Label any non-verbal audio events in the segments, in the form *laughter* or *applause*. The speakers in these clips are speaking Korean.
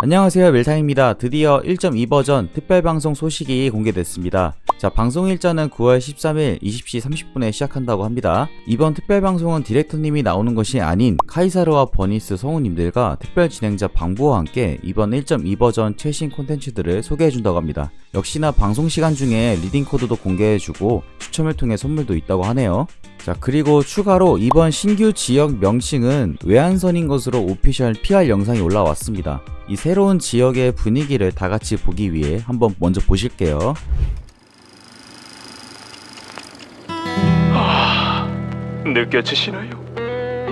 안녕하세요 멜타입니다. 드디어 1.2 버전 특별방송 소식이 공개됐습니다. 자 방송 일자는 9월 13일 20시 30분에 시작한다고 합니다. 이번 특별방송은 디렉터님이 나오는 것이 아닌 카이사르와 버니스 성우님들과 특별 진행자 방부와 함께 이번 1.2 버전 최신 콘텐츠들을 소개해준다고 합니다. 역시나 방송 시간 중에 리딩 코드도 공개해주고 추첨을 통해 선물도 있다고 하네요. 자 그리고 추가로 이번 신규 지역 명칭은 외환선인 것으로 오피셜 PR 영상이 올라왔습니다. 이 새로운 지역의 분위기를 다 같이 보기 위해 한번 먼저 보실게요. 느껴지시나요?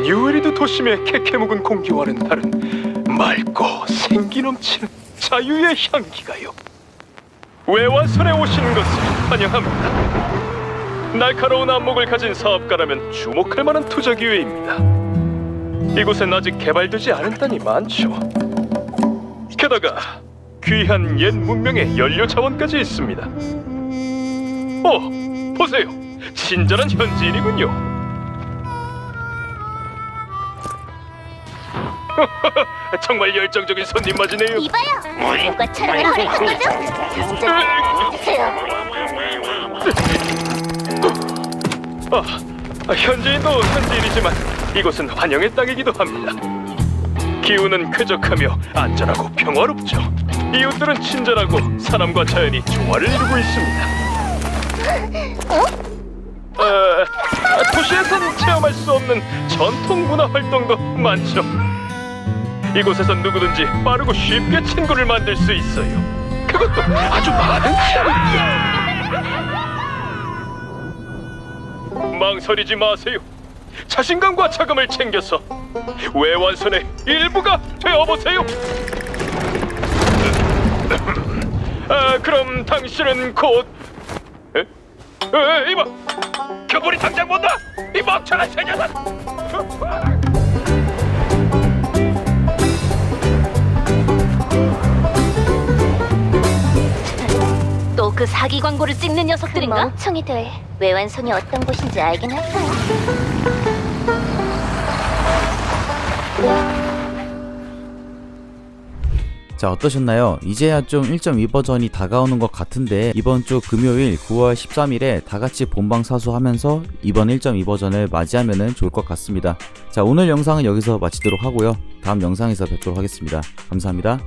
뉴에리드 도심의 캐캐묵은 공기와는 다른 맑고 생기 넘치는 자유의 향기가요. 외환선에 오시는 것을 환영합니다. 날카로운 안목을 가진 사업가라면 주목할 만한 투자 기회입니다. 이곳엔 아직 개발되지 않은 땅이 많죠. 게다가 귀한 옛 문명의 연료 자원까지 있습니다. 어, 보세요. 친절한 현지인이군요. *laughs* 정말 열정적인 손님 맞으네요. 이봐요. 누가 촬영을 허락한 거죠? 진짜 주세요. 아, 아, 현지인도 현지인이지만 이곳은 환영의 땅이기도 합니다. 기후는 쾌적하며 안전하고 평화롭죠. 이웃들은 친절하고 사람과 자연이 조화를 이루고 있습니다. 아, 아, 도시에서는 체험할 수 없는 전통 문화 활동도 많죠. 이곳에선 누구든지 빠르고 쉽게 친구를 만들 수 있어요. 그것도 아주 많은 친구. 망설이지 마세요. 자신감과 자금을 챙겨서 외환선의 일부가 되어보세요. 아, 그럼 당신은 곧 에? 에, 이봐, 그분이 당장 본다. 이 멍청한 새 녀석. 그 사기 광고를 찍는 녀석들인가? 멍청이들. 외환선이 어떤 곳인지 알긴 할 거야. 자 어떠셨나요? 이제야 좀 1.2 버전이 다가오는 것 같은데 이번 주 금요일 9월 13일에 다 같이 본방 사수하면서 이번 1.2 버전을 맞이하면 좋을 것 같습니다. 자 오늘 영상은 여기서 마치도록 하고요. 다음 영상에서 뵙도록 하겠습니다. 감사합니다.